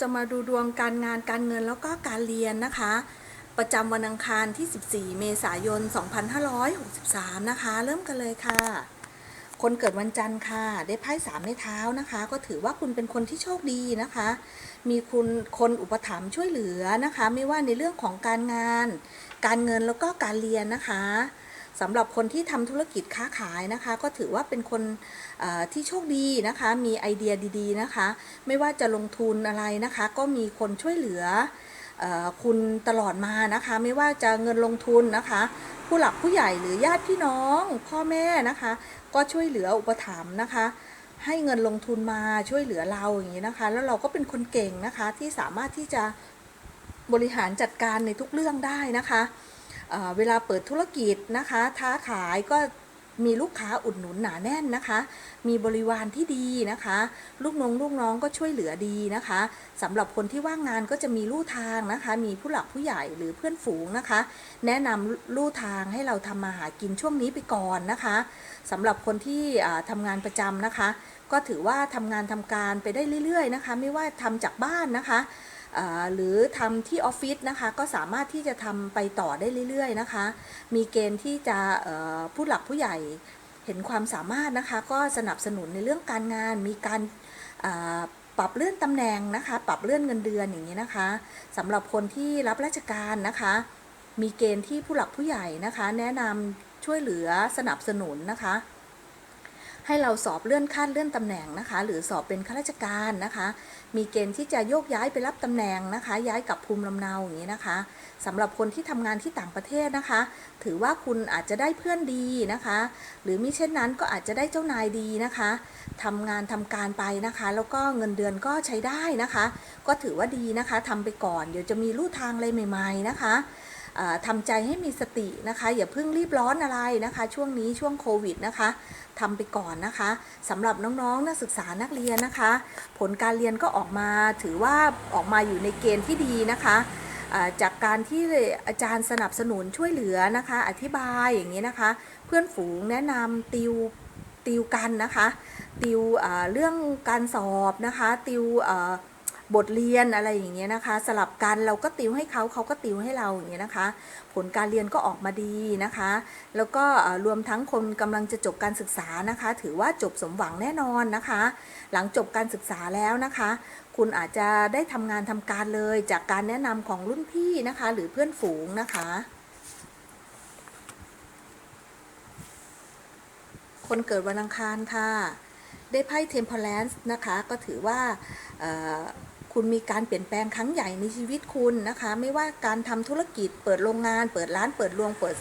จะมาดูดวงการงานการเงินแล้วก็การเรียนนะคะ ประจำวันอังคารที่ 14 เมษายน 2563 นะคะ เริ่มกันเลยค่ะ คนเกิดวันจันทร์ค่ะ ได้ไพ่สามในเท้านะคะ ก็ถือว่าคุณเป็นคนที่โชคดีนะคะ มีคุณคนอุปถัมภ์ช่วยเหลือนะคะ ไม่ว่าในเรื่องของการงาน การเงินแล้วก็การเรียนนะคะ สำหรับคนที่ทำธุรกิจค้าขายนะคะ ก็ถือว่าเป็นคนที่โชคดีนะคะ มีไอเดียดีๆนะคะ ไม่ว่าจะลงทุนอะไรนะคะ ก็มีคนช่วยเหลืออคุณตลอดมานะคะ ไม่ว่าจะเงินลงทุนนะคะ ผู้หลักผู้ใหญ่หรือญาติพี่น้อง พ่อแม่นะคะ ก็ช่วยเหลืออุปถัมภ์นะคะ ให้เงินลงทุนมาช่วยเหลือเราอย่างนี้นะคะ แล้วเราก็เป็นคนเก่งนะคะที่สามารถที่จะบริหารจัดการในทุกเรื่องได้นะคะ เวลาเปิดธุรกิจนะคะท้าขายก็มีลูกค้าอุดหนุนหนาแน่นนะคะ มีบริวารที่ดีนะคะ ลูกน้องลูกน้องก็ช่วยเหลือดีนะคะสำหรับคนที่ว่างงานก็จะมีลู่ทางนะคะ มีผู้หลักผู้ใหญ่หรือเพื่อนฝูงนะคะ แนะนำลู่ทางให้เราทำมาหากินช่วงนี้ไปก่อนนะคะสำหรับคนที่อ่าทำงานประจำนะคะ ก็ถือว่าทำงานทำการไปได้เรื่อยๆนะคะ ไม่ว่าทำจากบ้านนะคะ หรือทำที่ออฟฟิศนะคะก็สามารถที่จะทำไปต่อได้เรื่อยๆนะคะ มีเกณฑ์ที่จะผู้หลักผู้ใหญ่เห็นความสามารถนะคะก็สนับสนุนในเรื่องการงาน มีการปรับเลื่อนตำแหน่งนะคะ ปรับเลื่อนเงินเดือนอย่างนี้นะคะสำหรับคนที่รับราชการนะคะ มีเกณฑ์ที่ผู้หลักผู้ใหญ่นะคะ แนะนำช่วยเหลือสนับสนุนนะคะ ให้เราสอบเลื่อนขั้นเลื่อนตำแหน่งนะคะ หรือสอบเป็นข้าราชการนะคะ มีเกณฑ์ที่จะโยกย้ายไปรับตำแหน่งนะคะ ย้ายกลับภูมิลำเนาอย่างนี้นะคะสำหรับคนที่ทำงานที่ต่างประเทศนะคะ ถือว่าคุณอาจจะได้เพื่อนดีนะคะ หรือมิเช่นนั้นก็อาจจะได้เจ้านายดีนะคะทำงานทำการไปนะคะ แล้วก็เงินเดือนก็ใช้ได้นะคะ ก็ถือว่าดีนะคะทำไปก่อน เดี๋ยวจะมีลู่ทางอะไรใหม่ ๆนะคะ ทำใจให้มีสตินะคะ อย่าเพิ่งรีบร้อนอะไรนะคะ ช่วงนี้ช่วงโควิดนะคะทำไปก่อนนะคะสำหรับน้องๆนักศึกษานักเรียนนะคะ ผลการเรียนก็ออกมาถือว่าออกมาอยู่ในเกณฑ์ที่ดีนะคะจากการที่อาจารย์สนับสนุนช่วยเหลือนะคะ อธิบายอย่างนี้นะคะ เพื่อนฝูงแนะนำติวติวกันนะคะ ติวเรื่องการสอบนะคะ ติวอ บทเรียนอะไรอย่างเงี้ยนะคะ สลับกันเราก็ติวให้เขาเขาก็ติวให้เราอย่างเงี้ยนะคะ ผลการเรียนก็ออกมาดีนะคะ แล้วก็รวมทั้งคนกำลังจะจบการศึกษานะคะ ถือว่าจบสมหวังแน่นอนนะคะ หลังจบการศึกษาแล้วนะคะ คุณอาจจะได้ทำงานทำการเลยจากการแนะนำของรุ่นพี่นะคะ หรือเพื่อนฝูงนะคะคนเกิดวันอังคารค่ะ ได้ไพ่เทมเพลนส์นะคะ ก็ถือว่า คุณมีการเปลี่ยนแปลงครั้งใหญ่ในชีวิตคุณนะคะ ไม่ว่าการทำธุรกิจเปิดโรงงาน เปิดร้านเปิดโรงเปิด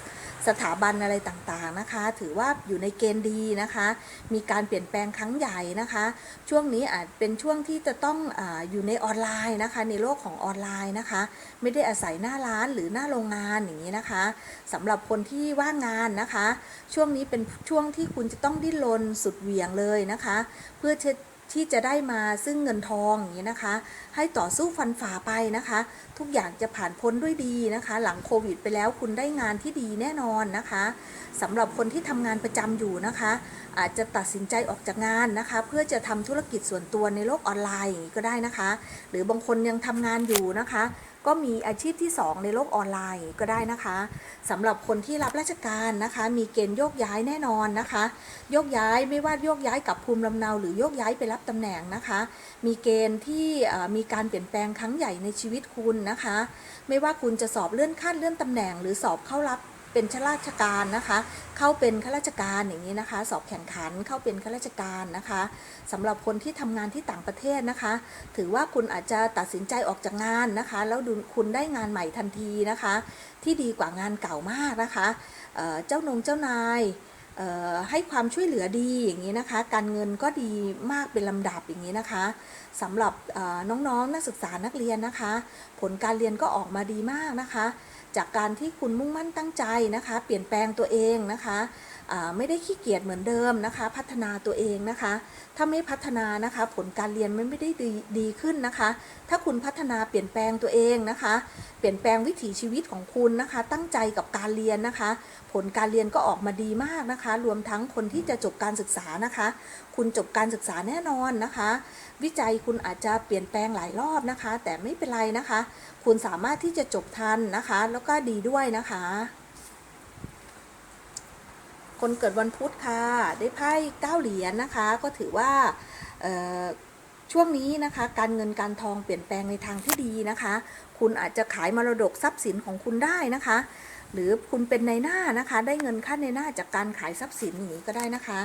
สถาบันอะไรต่างๆนะคะ ถือว่าอยู่ในเกณฑ์ดีนะคะ มีการเปลี่ยนแปลงครั้งใหญ่นะคะ ช่วงนี้อาจเป็นช่วงที่จะต้องออยู่ในออนไลน์นะคะ ในโลกของออนไลน์นะคะ ไม่ได้อาศัยหน้าร้านหรือหน้าโรงงานอย่างนี้นะคะสำหรับคนที่ว่างงานนะคะ ช่วงนี้เป็นช่วงที่คุณจะต้องดิ้นรนสุดเหวี่ยงเลยนะคะ เพื่อ ที่จะได้มาซึ่งเงินทองอย่างนี้นะคะ ให้ต่อสู้ฟันฝ่าไปนะคะ ทุกอย่างจะผ่านพ้นด้วยดีนะคะ หลังโควิดไปแล้วคุณได้งานที่ดีแน่นอนนะคะสำหรับคนที่ทำงานประจำอยู่นะคะ อาจจะตัดสินใจออกจากงานนะคะ เพื่อจะทำธุรกิจส่วนตัวในโลกออนไลน์อย่างนี้ก็ได้นะคะ หรือบางคนยังทำงานอยู่นะคะ ก็มีอาชีพที่ 2 ในโลกออนไลน์ก็ได้นะคะสำหรับคนที่รับราชการนะคะ มีเกณฑ์โยกย้ายแน่นอนนะคะ โยกย้ายไม่ว่าโยกย้ายกับภูมิลำเนา หรือโยกย้ายไปรับตำแหน่งนะคะ มีเกณฑ์ที่มีการเปลี่ยนแปลงครั้งใหญ่ในชีวิตคุณนะคะ ไม่ว่าคุณจะสอบเลื่อนขั้นเลื่อนตำแหน่ง หรือสอบเข้ารับ เป็นข้าราชการนะคะ เข้าเป็นข้าราชการอย่างนี้นะคะ สอบแข่งขันเข้าเป็นข้าราชการนะคะสำหรับคนที่ทำงานที่ต่างประเทศนะคะ ถือว่าคุณอาจจะตัดสินใจออกจากงานนะคะ แล้วคุณได้งานใหม่ทันทีนะคะ ที่ดีกว่างานเก่ามากนะคะเเจ้านงเจ้านายให้ความช่วยเหลือดีอย่างนี้นะคะ การเงินก็ดีมากเป็นลำดับอย่างนี้นะคะสำหรับน้องๆนักศึกษานักเรียนนะคะ ผลการเรียนก็ออกมาดีมากนะคะ จากการที่คุณมุ่งมั่นตั้งใจนะคะ เปลี่ยนแปลงตัวเองนะคะ ไม่ได้ขี้เกียจเหมือนเดิมนะคะ พัฒนาตัวเองนะคะ ถ้าไม่พัฒนานะคะ ผลการเรียนมันไม่ได้ดีดีขึ้นนะคะ ถ้าคุณพัฒนาเปลี่ยนแปลงตัวเองนะคะ เปลี่ยนแปลงวิถีชีวิตของคุณนะคะ ตั้งใจกับการเรียนนะคะ ผลการเรียนก็ออกมาดีมากนะคะ รวมทั้งคนที่จะจบการศึกษานะคะ คุณจบการศึกษาแน่นอนนะคะ วิจัยคุณอาจจะเปลี่ยนแปลงหลายรอบนะคะ แต่ไม่เป็นไรนะคะ คุณสามารถที่จะจบทันนะคะ แล้วก็ดีด้วยนะคะ คนเกิดวันพุธค่ะ ได้ไพ่เก้าเหรียญนะคะ ก็ถือว่าช่วงนี้นะคะ การเงินการทองเปลี่ยนแปลงในทางที่ดีนะคะ คุณอาจจะขายมรดกทรัพย์สินของคุณได้นะคะ หรือคุณเป็นในหน้านะคะ ได้เงินค่าในหน้าจากการขายทรัพย์สินอย่างนี้ก็ได้นะคะ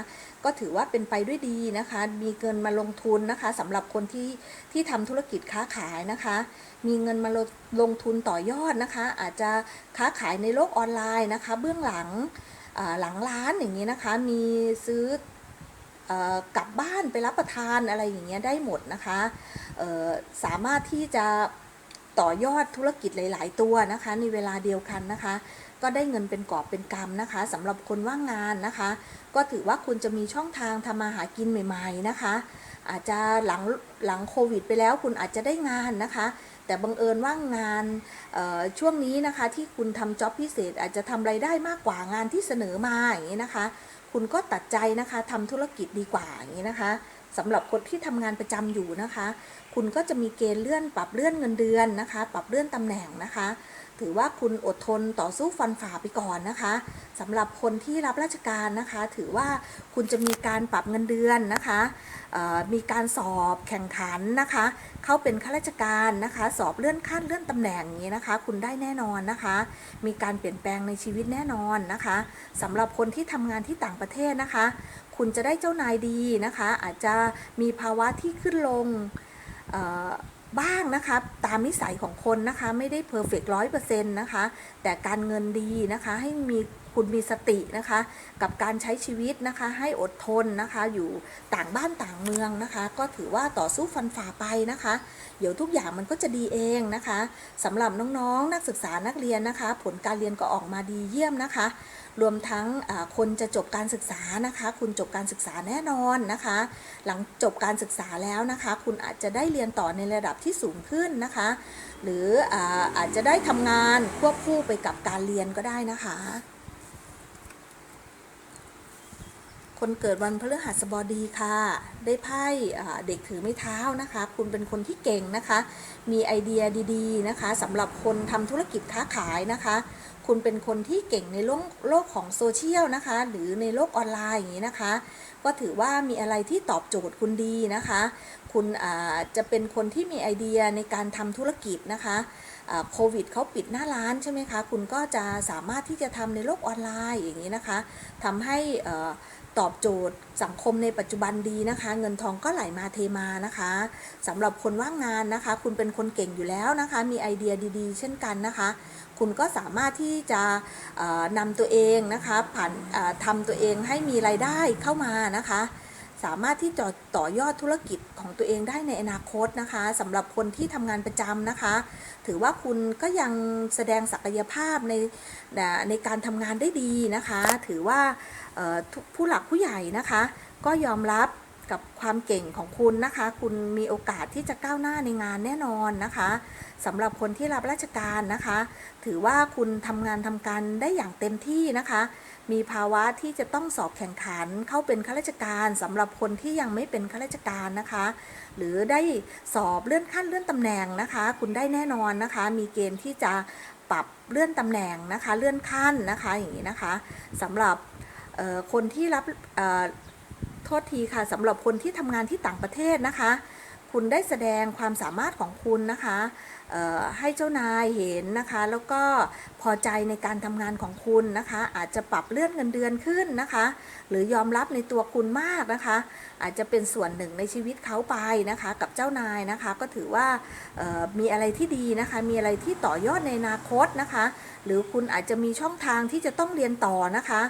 ก็ถือว่าเป็นไปด้วยดีนะคะ มีเงินมาลงทุนนะคะสำหรับคนที่ที่ทำธุรกิจค้าขายนะคะ มีเงินมาลงลงทุนต่อยอดนะคะ อาจจะค้าขายในโลกออนไลน์นะคะ เบื้องหลัง หลังร้านอย่างนี้นะคะ มีซื้ออกลับบ้านไปรับประทานอะไรอย่างเงี้ยได้หมดนะคะสามารถที่จะต่อยอดธุรกิจหลาย ๆ ตัวนะคะในเวลาเดียวกันนะคะ ก็ได้เงินเป็นกอบเป็นกำนะคะสำหรับคนว่างงานนะคะ ก็ถือว่าคุณจะมีช่องทางทำมาหากินใหม่ ๆ นะคะ อาจจะหลังหลังโควิด ไปแล้วคุณอาจจะได้งานนะคะ แต่บังเอิญว่างงานช่วงนี้นะคะที่คุณทำจ็อบพิเศษอาจจะทำไรายได้มากกว่างานที่เสนอมาอย่างนี้นะคะ คุณก็ตัดใจนะคะทำธุรกิจดีกว่าอย่างนี้นะคะสำหรับคนที่ทำงานประจำอยู่นะคะ คุณก็จะมีเกณฑ์เลื่อนปรับเลื่อนเงินเดือนนะคะ ปรับเลื่อนตำแหน่งนะคะ ถือว่าคุณอดทนต่อสู้ฟันฝ่าไปก่อนนะคะสำหรับคนที่รับราชการนะคะ ถือว่าคุณจะมีการปรับเงินเดือนนะคะมีการสอบแข่งขันนะคะ เข้าเป็นข้าราชการนะคะ สอบเลื่อนขั้นเลื่อนตำแหน่งนี้นะคะ คุณได้แน่นอนนะคะ มีการเปลี่ยนแปลงในชีวิตแน่นอนนะคะสำหรับคนที่ทำงานที่ต่างประเทศนะคะ คุณจะได้เจ้านายดีนะคะ อาจจะมีภาวะที่ขึ้นลง บ้างนะคะ ตามนิสัยของคนนะคะ ไม่ได้เพอร์เฟกร้อยเปอร์เซ็นต์นะคะ แต่การเงินดีนะคะ ให้มี คุณมีสตินะคะ กับการใช้ชีวิตนะคะ ให้อดทนนะคะ อยู่ต่างบ้านต่างเมืองนะคะ ก็ถือว่าต่อสู้ฟันฝ่าไปนะคะ เดี๋ยวทุกอย่างมันก็จะดีเองนะคะสำหรับน้องๆ นักศึกษานักเรียนนะคะ ผลการเรียนก็ออกมาดีเยี่ยมนะคะ รวมทั้งคนจะจบการศึกษานะคะ คุณจบการศึกษาแน่นอนนะคะ หลังจบการศึกษาแล้วนะคะ คุณอาจจะได้เรียนต่อในระดับที่สูงขึ้นนะคะ หรืออาอาจจะได้ทำงานควบคู่ไปกับการเรียนก็ได้นะคะ คนเกิดวันพฤหัสบดีค่ะ ได้ไพ่เด็กถือไม้เท้านะคะ คุณเป็นคนที่เก่งนะคะ มีไอเดียดีๆนะคะสำหรับคนทำธุรกิจค้าขายนะคะ คุณเป็นคนที่เก่งในโลกโลกของโซเชียลนะคะ หรือในโลกออนไลน์อย่างนี้นะคะ ก็ถือว่ามีอะไรที่ตอบโจทย์คุณดีนะคะ คุณจะเป็นคนที่มีไอเดียในการทำธุรกิจนะคะโควิดเขาปิดหน้าร้านใช่ไหมคะ คุณก็จะสามารถที่จะทำในโลกออนไลน์อย่างนี้นะคะทำให้อ่อ ตอบโจทย์สังคมในปัจจุบันดีนะคะ เงินทองก็ไหลมาเทมานะคะสำหรับคนว่างงานนะคะ คุณเป็นคนเก่งอยู่แล้วนะคะ มีไอเดียดีๆ เช่นกันนะคะ คุณก็สามารถที่จะนำตัวเองนะคะผ่านทำตัวเองให้มีรายได้เข้ามานะคะ สามารถที่จะต่อยอดธุรกิจของตัวเองได้ในอนาคตนะคะสำหรับคนที่ทำงานประจำนะคะ ถือว่าคุณก็ยังแสดงศักยภาพในในการทำงานได้ดีนะคะ ถือว่าผู้หลักผู้ใหญ่นะคะ ก็ยอมรับกับความเก่งของคุณนะคะ คุณมีโอกาสที่จะก้าวหน้าในงานแน่นอนนะคะสำหรับคนที่รับราชการนะคะ ถือว่าคุณทำงานทำการได้อย่างเต็มที่นะคะ มีภาวะที่จะต้องสอบแข่งขันเข้าเป็นข้าราชการสำหรับคนที่ยังไม่เป็นข้าราชการนะคะ หรือได้สอบเลื่อนขั้นเลื่อนตำแหน่งนะคะ คุณได้แน่นอนนะคะ มีเกณฑ์ที่จะปรับเลื่อนตำแหน่งนะคะ เลื่อนขั้นนะคะอย่างนี้นะคะสำหรับคนที่รับโทษทีค่ะสำหรับคนที่ทำงานที่ต่างประเทศนะคะ คุณได้แสดงความสามารถของคุณนะคะ ให้เจ้านายเห็นนะคะ แล้วก็พอใจในการทำงานของคุณนะคะ อาจจะปรับเลื่อนเงินเดือนขึ้นนะคะ หรือยอมรับในตัวคุณมากนะคะ อาจจะเป็นส่วนหนึ่งในชีวิตเขาไปนะคะ กับเจ้านายนะคะ ก็ถือว่ามีอะไรที่ดีนะคะ มีอะไรที่ต่อยอดในอนาคตนะคะ หรือคุณอาจจะมีช่องทางที่จะต้องเรียนต่อนะคะ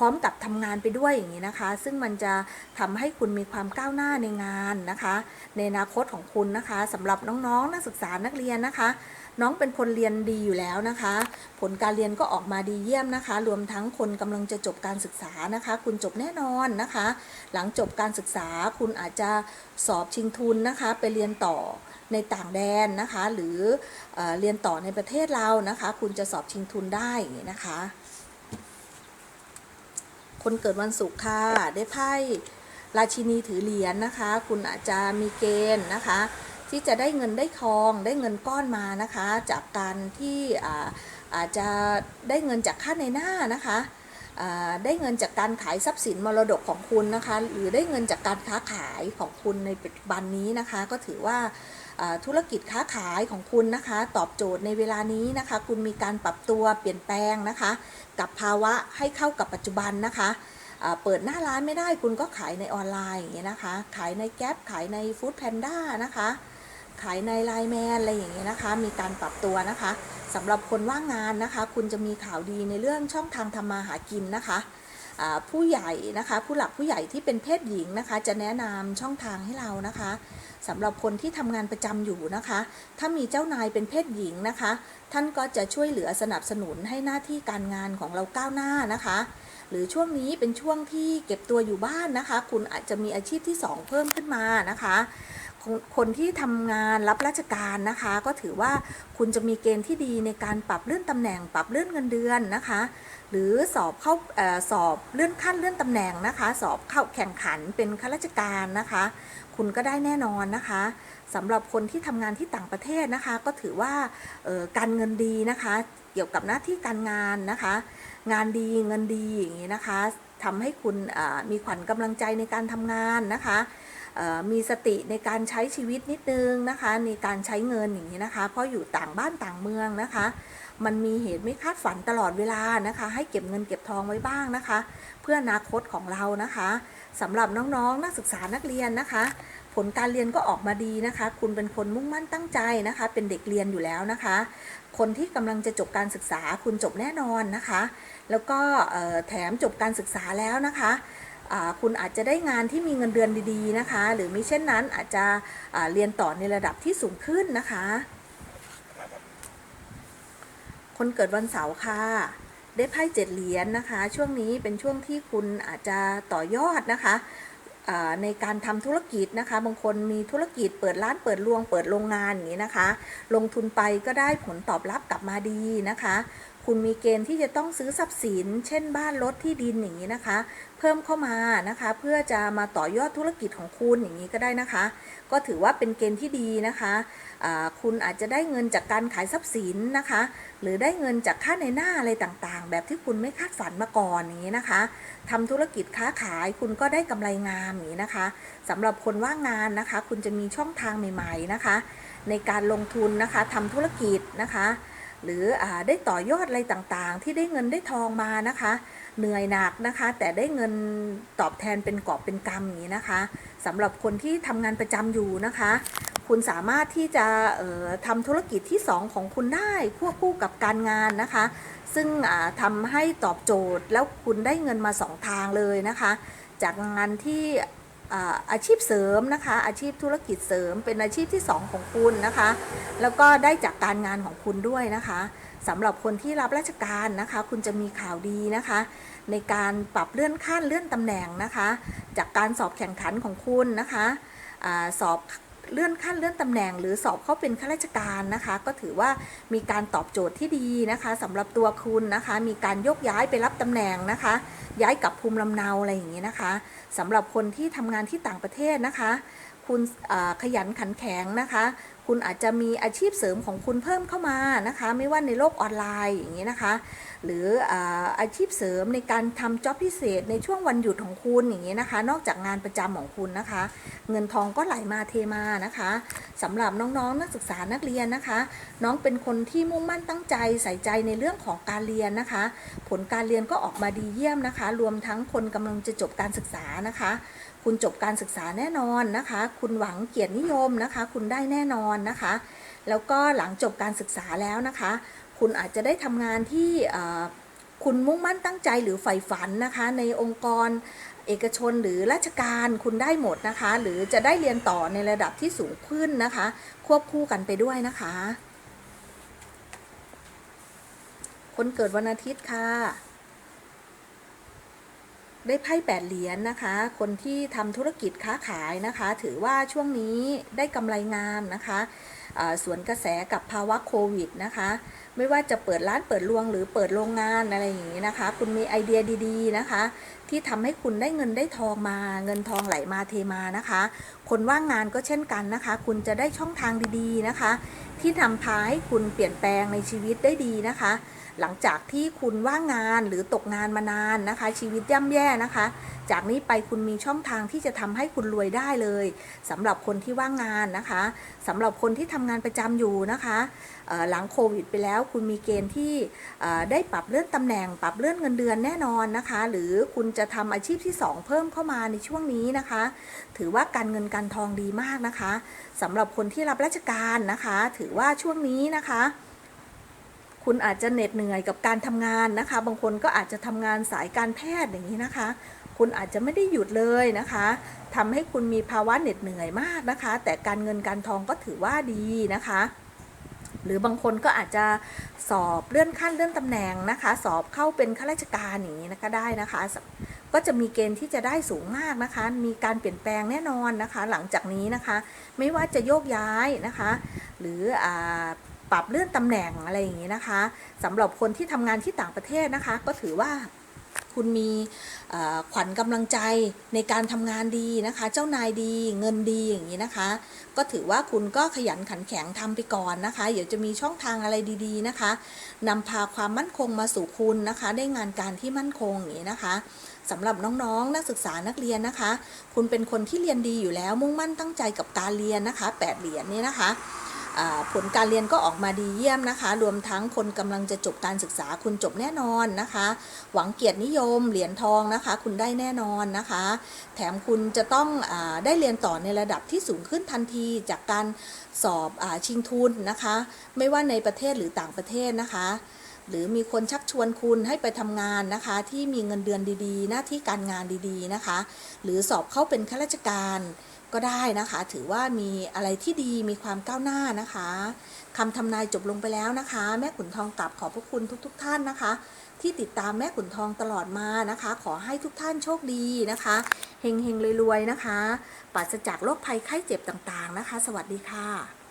ร้อมกับทำงานไปด้วยอย่างนี้นะคะ ซึ่งมันจะทำให้คุณมีความก้าวหน้าในงานนะคะ ในอนาคตของคุณนะคะสำหรับน้องๆ นักศึกษานักเรียนนะคะ น้องเป็นคนเรียนดีอยู่แล้วนะคะ ผลการเรียนก็ออกมาดีเยี่ยมนะคะ รวมทั้งคนกำลังจะจบการศึกษานะคะ คุณจบแน่นอนนะคะ หลังจบการศึกษาคุณอาจจะสอบชิงทุนนะคะ ไปเรียนต่อในต่างแดนนะคะ หรือเอเรียนต่อในประเทศเรานะคะ คุณจะสอบชิงทุนได้นะคะ คนเกิดวันศุกร์ค่ะ ได้ไพ่ราชินีถือเหรียญนะคะ คุณอาจจะมีเกณฑ์นะคะ ที่จะได้เงินได้ทองได้เงินก้อนมานะคะ จากการที่อาอาจจะได้เงินจากค่าในหน้านะคะได้เงินจากการขายทรัพย์สินมรดกของคุณนะคะ หรือได้เงินจากการค้าขายของคุณในปัจจุบันนี้นะคะ ก็ถือว่า ธุรกิจค้าขายของคุณนะคะ ตอบโจทย์ในเวลานี้นะคะ คุณมีการปรับตัวเปลี่ยนแปลงนะคะ กับภาวะให้เข้ากับปัจจุบันนะคะเปิดหน้าร้านไม่ได้คุณก็ขายในออนไลน์อย่างเงี้ยนะคะ ขายในแก๊ปขายในฟู้ดแพนด้านะคะ ขายในไลน์แมนอะไรอย่างเงี้ยนะคะ มีการปรับตัวนะคะสำหรับคนว่างงานนะคะ คุณจะมีข่าวดีในเรื่องช่องทางทำมาหากินนะคะผู้ใหญ่นะคะ ผู้หลักผู้ใหญ่ที่เป็นเพศหญิงนะคะ จะแนะนำช่องทางให้เรานะคะ สำหรับคนที่ทำงานประจำอยู่นะคะ ถ้ามีเจ้านายเป็นเพศหญิงนะคะ ท่านก็จะช่วยเหลือสนับสนุนให้หน้าที่การงานของเราก้าวหน้านะคะ หรือช่วงนี้เป็นช่วงที่เก็บตัวอยู่บ้านนะคะ คุณอาจจะมีอาชีพที่ 2 เพิ่มขึ้นมานะคะคนคนที่ทำงานรับราชการนะคะ ก็ถือว่าคุณจะมีเกณฑ์ที่ดีในการปรับเลื่อนตำแหน่งปรับเลื่อนเงินเดือนนะคะ หรือสอบเข้าอสอบเลื่อนขั้นเลื่อนตำแหน่งนะคะ สอบเข้าแข่งขันเป็นข้าราชการนะคะ คุณก็ได้แน่นอนนะคะสำหรับคนที่ทำงานที่ต่างประเทศนะคะ ก็ถือว่าการเงินดีนะคะ เกี่ยวกับหน้าที่การงานนะคะ งานดีเงินดีอย่างนี้นะคะทำให้คุณมีขวัญกำลังใจในการทำงานนะคะมีสติในการใช้ชีวิตนิดนึงนะคะ ในการใช้เงินอย่างนี้นะคะ เพราะอยู่ต่างบ้านต่างเมืองนะคะ มันมีเหตุไม่คาดฝันตลอดเวลานะคะ ให้เก็บเงินเก็บทองไว้บ้างนะคะ เพื่ออนาคตของเรานะคะสำหรับน้องๆนักศึกษานักเรียนนะคะ ผลการเรียนก็ออกมาดีนะคะ คุณเป็นคนมุ่งมั่นตั้งใจนะคะ เป็นเด็กเรียนอยู่แล้วนะคะ คนที่กำลังจะจบการศึกษาคุณจบแน่นอนนะคะ แล้วก็แถมจบการศึกษาแล้วนะคะคุณอาจจะได้งานที่มีเงินเดือนดีๆนะคะ หรือมิเช่นนั้นอาจจะเรียนต่อในระดับที่สูงขึ้นนะคะ คนเกิดวันเสาร์ค่ะ ได้ไพ่เจ็ดเหรียญนะคะ ช่วงนี้เป็นช่วงที่คุณอาจจะต่อยอดนะคะในการทำธุรกิจนะคะ บางคนมีธุรกิจเปิดร้านเปิดรวง เปิดโรงงานอย่างนี้นะคะ ลงทุนไปก็ได้ผลตอบรับกลับมาดีนะคะ คุณมีเกณฑ์ที่จะต้องซื้อทรัพย์สิน เช่นบ้านรถที่ดินอย่างนี้นะคะ เพิ่มเข้ามานะคะ เพื่อจะมาต่อยอดธุรกิจของคุณอย่างนี้ก็ได้นะคะ ก็ถือว่าเป็นเกณฑ์ที่ดีนะคะอ่าคุณอาจจะได้เงินจากการขายทรัพย์สินนะคะ หรือได้เงินจากค่าในหน้าอะไรต่างๆ แบบที่คุณไม่คาดฝันมาก่อนอย่างนี้นะคะทำธุรกิจค้าขายคุณก็ได้กำไรงามอย่างนี้นะคะสำหรับคนว่างงานนะคะ คุณจะมีช่องทางใหม่ ๆนะคะ ในการลงทุนนะคะทำธุรกิจนะคะ หรืออได้ต่อยอดอะไรต่างๆ ที่ได้เงินได้ทองมานะคะ เหนื่อยหนักนะคะ แต่ได้เงินตอบแทนเป็นกอบเป็นกำอย่างนี้นะคะสำหรับคนที่ทำงานประจำอยู่นะคะ คุณสามารถที่จะทำธุรกิจที่ 2 ของคุณได้ควบคู่กับการงานนะคะ ซึ่งทำให้ตอบโจทย์แล้วคุณได้เงินมา 2 ทางเลยนะคะ จากงานที่ อาชีพเสริมนะคะ อาชีพธุรกิจเสริมเป็นอาชีพที่ 2 ของคุณนะคะ แล้วก็ได้จากการงานของคุณด้วยนะคะสำหรับคนที่รับราชการนะคะ คุณจะมีข่าวดีนะคะ ในการปรับเลื่อนขั้นเลื่อนตำแหน่งนะคะ จากการสอบแข่งขันของคุณนะคะอสอบ เลื่อนขั้นเลื่อนตำแหน่ง หรือสอบเข้าเป็นข้าราชการนะคะ ก็ถือว่ามีการตอบโจทย์ที่ดีนะคะสำหรับตัวคุณนะคะ มีการยกย้ายไปรับตำแหน่งนะคะ ย้ายกลับภูมิลำเนาอะไรอย่างนี้นะคะสำหรับคนที่ทำงานที่ต่างประเทศนะคะ คุณขยันขันแข็งนะคะ คุณอาจจะมีอาชีพเสริมของคุณเพิ่มเข้ามานะคะ ไม่ว่าในโลกออนไลน์อย่างนี้นะคะ หรืออาชีพเสริมในการทำจ็อบพิเศษในช่วงวันหยุดของคุณอย่างนี้นะคะ นอกจากงานประจำของคุณนะคะ เงินทองก็ไหลมาเทมานะคะสำหรับน้องๆ นักศึกษานักเรียนนะคะ น้องเป็นคนที่มุ่งมั่นตั้งใจใส่ใจในเรื่องของการเรียนนะคะ ผลการเรียนก็ออกมาดีเยี่ยมนะคะ รวมทั้งคนกำลังจะจบการศึกษานะคะ คุณจบการศึกษาแน่นอนนะคะ คุณหวังเกียรตินิยมนะคะ คุณได้แน่นอนนะคะ แล้วก็หลังจบการศึกษาแล้วนะคะ คุณอาจจะได้ทำงานที่คุณมุ่งมั่นตั้งใจหรือใฝ่ฝันนะคะ ในองค์กรเอกชนหรือราชการคุณได้หมดนะคะ หรือจะได้เรียนต่อในระดับที่สูงขึ้นนะคะ ควบคู่กันไปด้วยนะคะ คนเกิดวันอาทิตย์ค่ะ ได้ไพ่แปดเหรียญนะคะ คนที่ทำธุรกิจค้าขายนะคะ ถือว่าช่วงนี้ได้กำไรงามนะคะ สวนกระแสกับภาวะโควิดนะคะ ไม่ว่าจะเปิดร้านเปิดรวงหรือเปิดโรงงานอะไรอย่างนี้นะคะ คุณมีไอเดียดีๆนะคะ ที่ทำให้คุณได้เงินได้ทองมา เงินทองไหลมาเทมานะคะ คนว่างงานก็เช่นกันนะคะ คุณจะได้ช่องทางดีๆนะคะ ที่นำพาให้คุณเปลี่ยนแปลงในชีวิตได้ดีนะคะ หลังจากที่คุณว่างงานหรือตกงานมานานนะคะ ชีวิตย่ำแย่นะคะ จากนี้ไปคุณมีช่องทางที่จะทำให้คุณรวยได้เลยสำหรับคนที่ว่างงานนะคะสำหรับคนที่ทำงานประจำอยู่นะคะหลังโควิดไปแล้วคุณมีเกณฑ์ที่ได้ปรับเลื่อนตำแหน่ง ปรับเลื่อนเงินเดือนแน่นอนนะคะ หรือคุณจะทำอาชีพที่ 2 เพิ่มเข้ามาในช่วงนี้นะคะ ถือว่าการเงินการทองดีมากนะคะสำหรับคนที่รับราชการนะคะ ถือว่าช่วงนี้นะคะ คุณอาจจะเหน็ดเหนื่อยกับการทำงานนะคะ บางคนก็อาจจะทำงานสายการแพทย์อย่างนี้นะคะ คุณอาจจะไม่ได้หยุดเลยนะคะทำให้คุณมีภาวะเหน็ดเหนื่อยมากนะคะ แต่การเงินการทองก็ถือว่าดีนะคะ หรือบางคนก็อาจจะสอบเลื่อนขั้นเลื่อนตำแหน่งนะคะ สอบเข้าเป็นข้าราชการอย่างนี้นะคะได้นะคะ ก็จะมีเกณฑ์ที่จะได้สูงมากนะคะ มีการเปลี่ยนแปลงแน่นอนนะคะ หลังจากนี้นะคะ ไม่ว่าจะโยกย้ายนะคะ หรืออ่า ปรับเลื่อนตำแหน่งอะไรอย่างนี้นะคะสำหรับคนที่ทำงานที่ต่างประเทศนะคะ ก็ถือว่าคุณมีขวัญกำลังใจในการทำงานดีนะคะ เจ้านายดีเงินดีอย่างนี้นะคะ ก็ถือว่าคุณก็ขยันขันแข็งทำไปก่อนนะคะ เดี๋ยวจะมีช่องทางอะไรดีๆนะคะนำพาความมั่นคงมาสู่คุณนะคะ ได้งานการที่มั่นคงอย่างนี้นะคะสำหรับน้องๆ นักศึกษานักเรียนนะคะ คุณเป็นคนที่เรียนดีอยู่แล้วมุ่งมั่นตั้งใจกับการเรียนนะคะแปดเหรียญนี้นะคะ ผลการเรียนก็ออกมาดีเยี่ยมนะคะ รวมทั้งคนกำลังจะจบการศึกษาคุณจบแน่นอนนะคะ หวังเกียรตินิยมเหรียญทองนะคะ คุณได้แน่นอนนะคะ แถมคุณจะต้องอได้เรียนต่อในระดับที่สูงขึ้นทันทีจากการสอบอชิงทุนนะคะ ไม่ว่าในประเทศหรือต่างประเทศนะคะหรือมีคนชักชวนคุณให้ไปทำงานนะคะ ที่มีเงินเดือนดีๆ หน้าที่การงานดีๆนะคะ หรือสอบเข้าเป็นข้าราชการ ก็ได้นะคะ ถือว่ามีอะไรที่ดีมีความก้าวหน้านะคะคำทำนายจบลงไปแล้วนะคะ แม่ขุนทองกลับขอบพระคุณทุกๆท่านนะคะ ที่ติดตามแม่ขุนทองตลอดมานะคะ ขอให้ทุกท่านโชคดีนะคะเฮงๆรวยๆนะคะปราศจากโรคภัยไข้เจ็บต่างๆนะคะ สวัสดีค่ะ